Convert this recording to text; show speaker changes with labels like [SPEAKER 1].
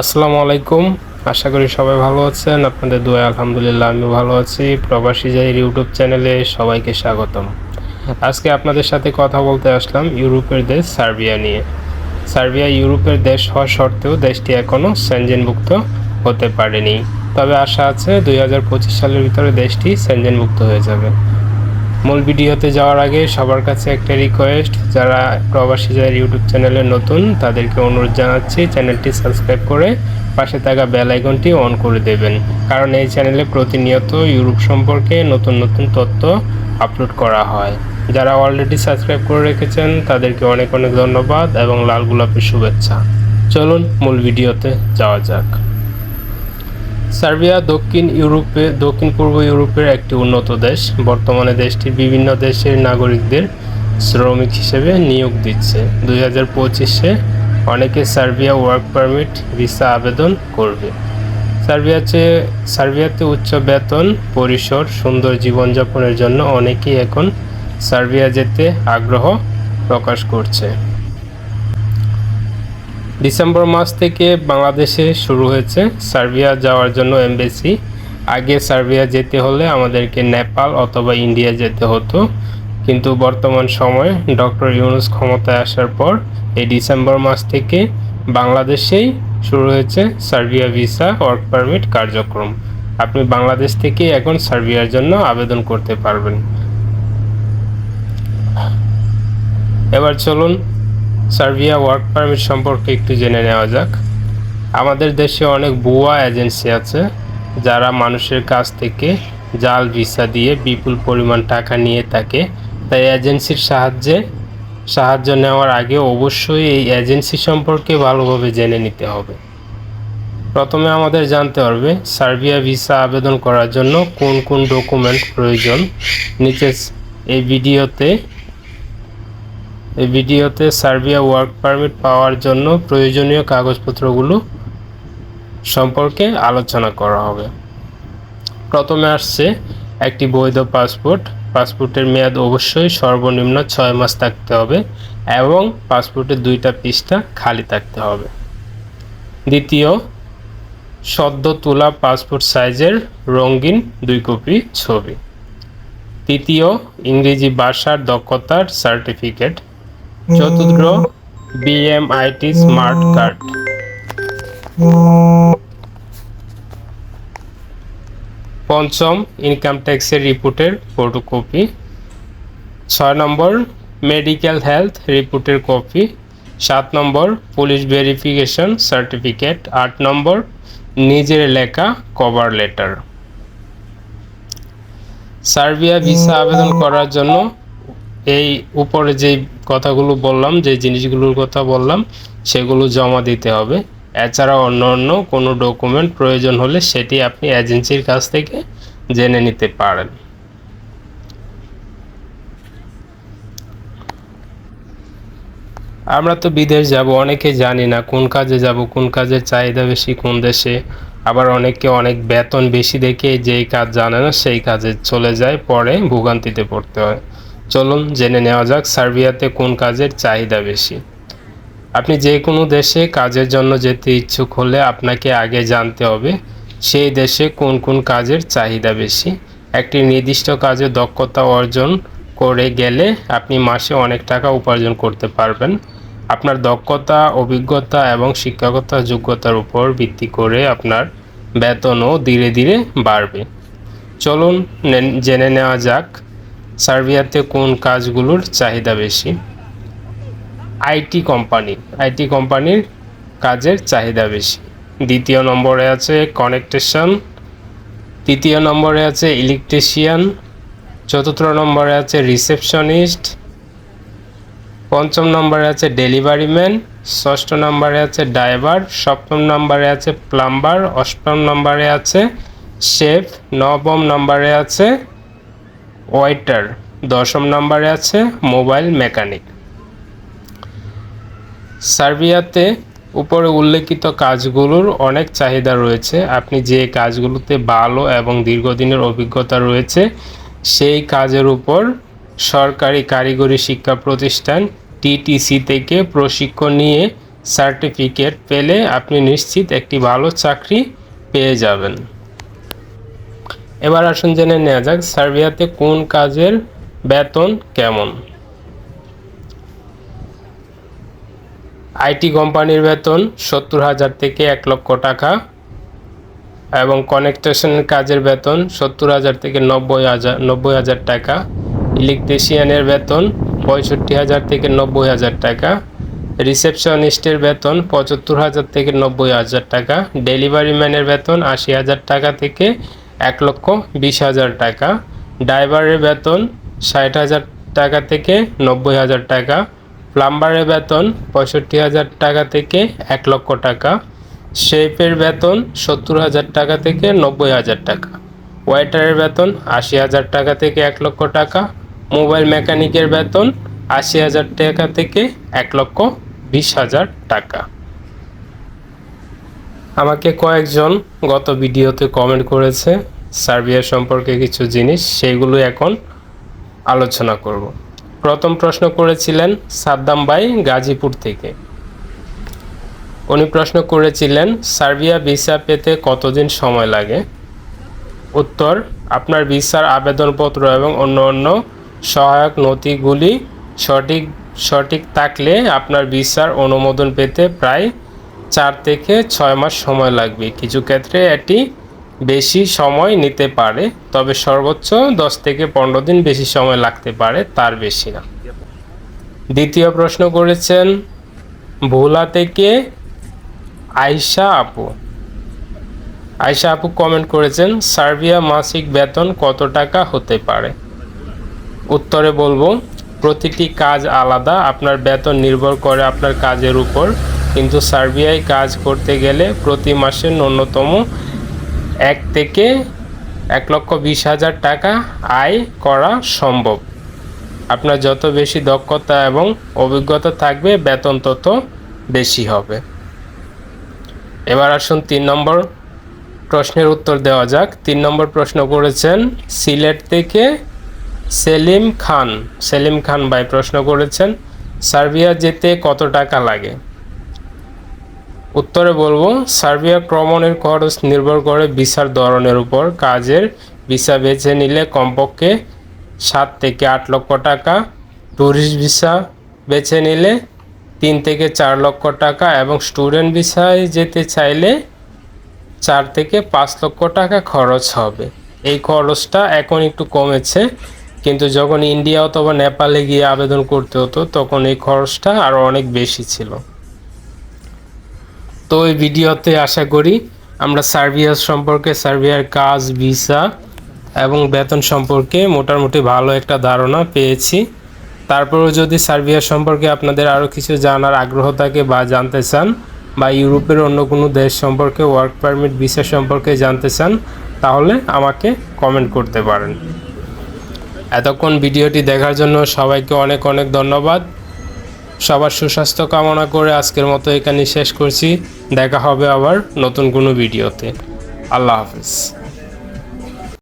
[SPEAKER 1] আসসালামু আলাইকুম। আশা করি সবাই ভালো আছেন। আপনাদের দোয়া আলহামদুলিল্লাহ আমি ভালো আছি। প্রবাসী জাহির ইউটিউব চ্যানেলে সবাইকে স্বাগতম। আজকে আপনাদের সাথে কথা বলতে আসলাম ইউরোপের দেশ সার্বিয়া নিয়ে। সার্বিয়া ইউরোপের দেশ হওয়া সত্ত্বেও দেশটি এখনও সেনজেনভুক্ত হতে পারেনি। তবে আশা আছে দুই হাজার পঁচিশ সালের ভিতরে দেশটি সেনজেনভুক্ত হয়ে যাবে। মূল ভিডিওতে যাওয়ার আগে সবার কাছে একটা রিকোয়েস্ট যারা প্রবাসী, যারা ইউটিউব চ্যানেলে নতুন, তাদেরকে অনুরোধ জানাচ্ছি চ্যানেলটি সাবস্ক্রাইব করে পাশে থাকা বেল আইকনটি অন করে দেবেন। কারণ এই চ্যানেলে প্রতিনিয়ত ইউরোপ সম্পর্কে নতুন নতুন তথ্য আপলোড করা হয়। যারা অলরেডি সাবস্ক্রাইব করে রেখেছেন, তাদেরকে অনেক অনেক ধন্যবাদ এবং লাল গোলাপের শুভেচ্ছা। চলুন মূল ভিডিওতে যাওয়া যাক। সার্বিয়া দক্ষিণ ইউরোপে, দক্ষিণ পূর্ব ইউরোপের একটি উন্নত দেশ। বর্তমানে দেশটির বিভিন্ন দেশের নাগরিকদের শ্রমিক হিসেবে নিয়োগ দিচ্ছে। দুই হাজার পঁচিশে অনেকে সার্বিয়া ওয়ার্ক পারমিট, ভিসা আবেদন করবে। সার্বিয়াতে সার্বিয়াতে উচ্চ বেতন, পরিসর, সুন্দর জীবনযাপনের জন্য অনেকেই এখন সার্বিয়া যেতে আগ্রহ প্রকাশ করছে। ডিসেম্বর মাস থেকে বাংলাদেশে শুরু হয়েছে সার্বিয়া যাওয়ার জন্য এমবেসি। আগে সার্বিয়া যেতে হলে আমাদেরকে নেপাল অথবা ইন্ডিয়া যেতে হতো। কিন্তু বর্তমান সময়ে ডক্টর ইউনুস ক্ষমতায় আসার পর এই ডিসেম্বর মাস থেকে বাংলাদেশেই শুরু হয়েছে সার্বিয়া ভিসা ওয়ার্ক পারমিট কার্যক্রম। আপনি বাংলাদেশ থেকে এখন সার্বিয়ার জন্য আবেদন করতে পারবেন। এবার চলুন সার্বিয়া ওয়ার্ক পারমিট সম্পর্কে একটু জেনে নেওয়া যাক। আমাদের দেশে অনেক ভুয়া এজেন্সি আছে, যারা মানুষের কাছ থেকে জাল ভিসা দিয়ে বিপুল পরিমাণ টাকা নিয়ে থাকে। তাই এজেন্সির সাহায্যে, সাহায্য নেওয়ার আগে অবশ্যই এই এজেন্সি সম্পর্কে ভালোভাবে জেনে নিতে হবে। প্রথমে আমাদের জানতে হবে, সার্বিয়া ভিসা আবেদন করার জন্য কোন কোন ডকুমেন্ট প্রয়োজন। নিচে এই ভিডিওতে এই ভিডিওতে সার্বিয়া ওয়ার্ক পারমিট পাওয়ার জন্য প্রয়োজনীয় কাগজপত্রগুলো সম্পর্কে আলোচনা করা হবে। প্রথমে আসছে একটি বৈধ পাসপোর্ট। পাসপোর্টের মেয়াদ অবশ্যই সর্বনিম্ন ছয় মাস থাকতে হবে এবং পাসপোর্টের দুইটা পৃষ্ঠা খালি থাকতে হবে। দ্বিতীয়, সদ্য তোলা পাসপোর্ট সাইজের রঙিন দুই কপি ছবি। তৃতীয়, ইংরেজি ভাষার দক্ষতার সার্টিফিকেট। চতুর্থ বিএমআইটি স্মার্ট কার্ড পঞ্চম ইনকাম ট্যাক্সের রিপোর্টের ফটোকপি ছয় নম্বর মেডিকেল হেলথ রিপোর্টের কপি সাত নম্বর পুলিশ ভেরিফিকেশন সার্টিফিকেট আট নম্বর নিজের লেখা কভার লেটার সার্বিয়া ভিসা আবেদন করার জন্য এই উপরে যে কথাগুলো বললাম যে জিনিসগুলোর কথা বললাম, সেগুলো জমা দিতে হবে। এছাড়া অন্য অন্য কোনো ডকুমেন্ট প্রয়োজন হলে সেটি আপনি এজেন্সির কাছ থেকে জেনে নিতে পারেন। আমরা তো বিদেশ যাব, অনেকে জানি না কোন কাজে যাব, কোন কাজের চাহিদা বেশি, কোন দেশে। আবার অনেকে অনেক বেতন বেশি দেখে যেই কাজ জানে না, সেই কাজে চলে যায়, পরে ভোগান্তিতে পড়তে হয়। চলুন জেনে নেওয়া যাক সার্বিয়াতে কোন কাজের চাহিদা বেশি। আপনি যে কোনো দেশে কাজের জন্য যেতে ইচ্ছুক হলে আপনাকে আগে জানতে হবে, সেই দেশে কোন কোন কাজের চাহিদা বেশি। একটি নির্দিষ্ট কাজে দক্ষতা অর্জন করে গেলে আপনি মাসে অনেক টাকা উপার্জন করতে পারবেন। আপনার দক্ষতা, অভিজ্ঞতা এবং শিক্ষাগত যোগ্যতার উপর ভিত্তি করে আপনার বেতনও ধীরে ধীরে বাড়বে। চলুন জেনে নেওয়া যাক সার্বিয়াতে কোন কাজগুলোর চাহিদা বেশি? IT company. আইটি কোম্পানির কাজের চাহিদা বেশি। দ্বিতীয় নম্বরে আছে কানেকটেশন। তৃতীয় নম্বরে আছে ইলেকট্রিশিয়ান। চতুর্থ নম্বরে আছে রিসেপশনিস্ট। পঞ্চম নম্বরে আছে ডেলিভারি ম্যান ষষ্ঠ নম্বরে আছে ড্রাইভার সপ্তম নম্বরে আছে প্লাম্বার। অষ্টম নম্বরে আছে শেফ। নবম নম্বরে আছে ওয়েটার। দশম নম্বরে আছে মোবাইল মেকানিক। সার্বিয়াতে উপরে উল্লেখিত কাজগুলোর অনেক চাহিদা রয়েছে। আপনি যে কাজগুলোতে ভালো এবং দীর্ঘদিনের অভিজ্ঞতা রয়েছে, সেই কাজের উপর সরকারি কারিগরি শিক্ষা প্রতিষ্ঠান টিটিসি থেকে প্রশিক্ষণ নিয়ে সার্টিফিকেট পেলে আপনি নিশ্চিত একটি ভালো চাকরি পেয়ে যাবেন। এবার আসুন জেনে নেওয়া যাক, সার্বিয়াতে কোন কাজের বেতন কেমন? আইটি কোম্পানির বেতন সত্তর হাজার থেকে এক লক্ষ টাকা এবং কনেকটেশনের কাজের বেতন সত্তর হাজার থেকে নব্বই হাজার নব্বই হাজার টাকা। ইলেকট্রিশিয়ানের বেতন পঁয়ষট্টি হাজার থেকে নব্বই হাজার টাকা। রিসেপশনিস্টের বেতন পঁচাত্তর হাজার থেকে নব্বই হাজার টাকা। ডেলিভারি ম্যানের বেতন আশি হাজার টাকা থেকে এক লক্ষ বিশ হাজার টাকা। ড্রাইভারের বেতন ষাট হাজার টাকা থেকে নব্বই হাজার টাকা। প্লাম্বারের বেতন পঁয়ষট্টি হাজার টাকা থেকে এক লক্ষ টাকা। শেফের বেতন সত্তর হাজার টাকা থেকে নব্বই হাজার টাকা। ওয়েটারের বেতন আশি হাজার টাকা থেকে এক লক্ষ টাকা। মোবাইল মেকানিকের বেতন আশি হাজার টাকা থেকে এক লক্ষ বিশ হাজার টাকা। আমাকে কয়েকজন গত ভিডিওতে কমেন্ট করেছে, সার্বিয়া সম্পর্কে কিছু জিনিস সেগুলো এখন আলোচনা করব। প্রথম প্রশ্ন করেছিলেন সাদ্দাম বাই গাজীপুর থেকে। উনি প্রশ্ন করেছিলেন, সার্বিয়া ভিসা পেতে কতদিন সময় লাগে? উত্তর, আপনার ভিসার আবেদনপত্র এবং অন্য অন্য সহায়ক নথিগুলি সঠিক সঠিক থাকলে আপনার ভিসার অনুমোদন পেতে প্রায় চার থেকে ছয় মাস সময় লাগবে। কিছু ক্ষেত্রে এটি বেশি সময় নিতে পারে, তবে সর্বোচ্চ দশ থেকে পনেরো দিন বেশি সময় লাগতে পারে, তার বেশি না। দ্বিতীয় প্রশ্ন করেছেন, ভোলা থেকে আয়শা আপু। আয়শা আপু কমেন্ট করেছেন, সার্বিয়া মাসিক বেতন কত টাকা হতে পারে? উত্তরে বলব, প্রতিটি কাজ আলাদা, আপনার বেতন নির্ভর করে আপনার কাজের উপর। কিন্তু সার্বিয়ায় কাজ করতে গেলে প্রতি মাসে ন্যূনতম এক থেকে এক লক্ষ বিশ হাজার টাকা আয় করা সম্ভব। আপনার যত বেশি দক্ষতা এবং অভিজ্ঞতা থাকবে, বেতন তত বেশি হবে। এবার আসুন তিন নম্বর প্রশ্নের উত্তর দেওয়া যাক। তিন নম্বর প্রশ্ন করেছেন, সিলেট থেকে সেলিম খান সেলিম খান ভাই প্রশ্ন করেছেন, সার্বিয়া যেতে কত টাকা লাগে? উত্তরে বলব, সার্বিয়া ক্রমণের খরচ নির্ভর করে ভিসার ধরনের উপর। কাজের ভিসা বেছে নিলে কমপক্ষে সাত থেকে আট লক্ষ টাকা। ট্যুরিস্ট ভিসা বেছে নিলে তিন থেকে চার লক্ষ টাকা এবং স্টুডেন্ট ভিসায় যেতে চাইলে চার থেকে পাঁচ লক্ষ টাকা খরচ হবে। এই খরচটা এখন একটু কমেছে, কিন্তু যখন ইন্ডিয়া অথবা নেপালে গিয়ে আবেদন করতে হতো, তখন এই খরচটা আরও অনেক বেশি ছিল। তো এই ভিডিওতে আশা করি আমরা সার্বিয়া সম্পর্কে, সার্বিয়ার কাজ, ভিসা এবং বেতন সম্পর্কে মোটামুটি ভালো একটা ধারণা পেয়েছি। তারপরেও যদি সার্বিয়া সম্পর্কে আপনাদের আরও কিছু জানার আগ্রহ থাকে বা জানতে চান বা ইউরোপের অন্য কোনো দেশ সম্পর্কে ওয়ার্ক পারমিট ভিসা সম্পর্কে জানতে চান, তাহলে আমাকে কমেন্ট করতে পারেন। এতক্ষণ ভিডিওটি দেখার জন্য সবাইকে অনেক অনেক ধন্যবাদ। সবার সুস্বাস্থ্য কামনা করে আজকের মতো এখানে শেষ করছি। দেখা হবে আবার নতুন কোনো ভিডিওতে। আল্লাহ হাফিজ।